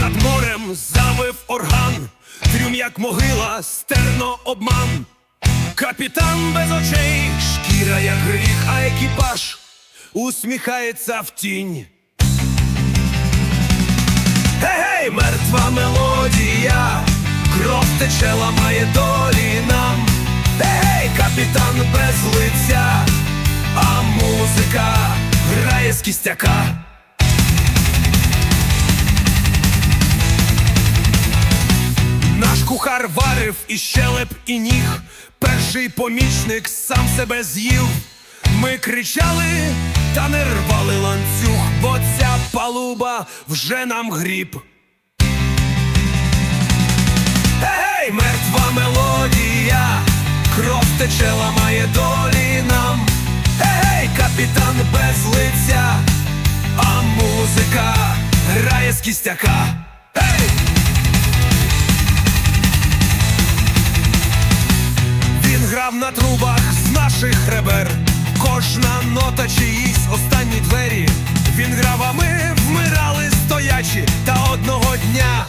Над морем завив орган, трюм, як могила, стерно обман. Капітан без очей, шкіра, як гріх, а екіпаж усміхається в тінь. Гей, гей, мертва мелодія, кров тече, ламає долі нам. Гей, hey, капітан без лиця, а музика грає з кістяка. Кухар варив і щелеп, і ніг. Перший помічник сам себе з'їв. Ми кричали та не рвали ланцюг, бо ця палуба вже нам гріб. Гей, мертва мелодія, кров тече, ламає долі нам. Гей, капітан без лиця, а музика грає з кістяка. Грав на трубах з наших ребер. Кожна нота чиїсь останні двері. Він грав, а ми вмирали стоячи. Та одного дня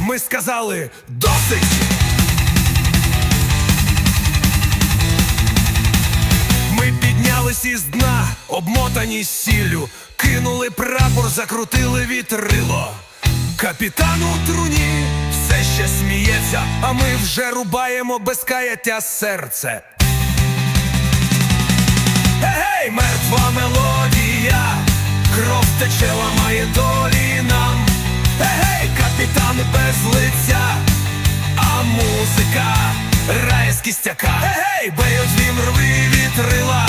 ми сказали досить. Ми піднялись із дна, обмотані сіллю, кинули прапор, закрутили вітрило. Капітан у труні все ще сміється, а ми вже рубаємо без каяття серце. Гей, мертва мелодія, кров тече, ламає долі нам. Гей, капітан без лиця, а музика грає з кістяка. Гей, беють рви вітрила.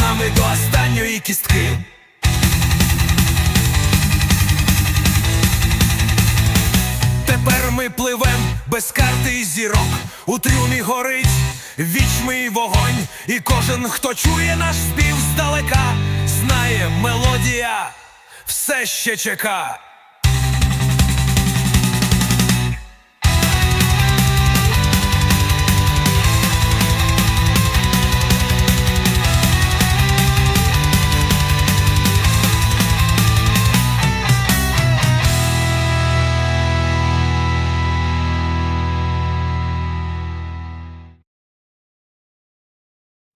Нами до останньої кістки. Тепер ми пливем без карти і зірок. У трюмі горить вічний вогонь, і кожен, хто чує наш спів здалека, знає мелодія, все ще чека.